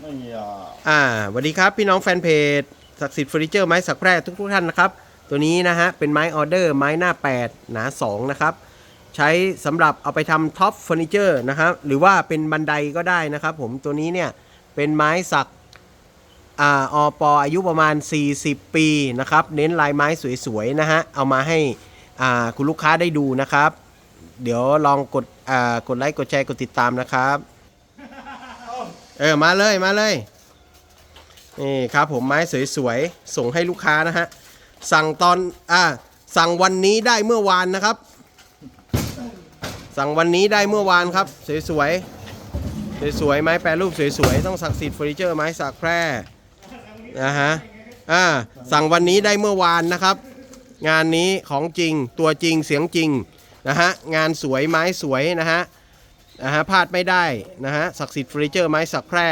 ไม่อะอ่าสวัสดีครับพี่น้องแฟนเพจศักดิ์สิทธิ์เฟอร์นิเจอร์ไม้สักแพร่ทุกทุกท่านนะครับ ตัวนี้นะฮะเป็นไม้ออเดอร์ไม้หน้า 8 หนา 2 นะครับ ใช้สำหรับเอาไปทำท็อปเฟอร์นิเจอร์นะครับ หรือว่าเป็นบันไดก็ได้นะครับผมตัวนี้เนี่ยเป็นไม้สักอ่าอปอายุประมาณ 40 ปีนะครับ เน้นลายไม้สวยๆนะฮะเอามาให้อ่าคุณลูกค้าได้ดูนะครับ เดี๋ยวลองกดอ่ากดไลค์กดแชร์กดติดตามนะครับ เออมาเลยมาเลยนี่ครับผมไม้สวยๆส่งให้ลูกค้านะฮะสั่งตอนอ่าสั่งวันนี้ได้เมื่อวานนะครับ สั่งวันนี้ได้เมื่อวานครับสวยๆสวยๆไม้แปรรูปสวยๆต้องศักสิทธิ์เฟอร์นิเจอร์ไม้สักแพร่นะฮะอ่าสั่งวันนี้ได้เมื่อวานนะครับ งานนี้ของจริงตัวจริงเสียงจริงนะฮะงานสวยไม้สวยนะฮะ นะฮะพลาดไม่ได้นะฮะศักดิ์สิทธิ์เฟอร์นิเจอร์ไม้สักแพร่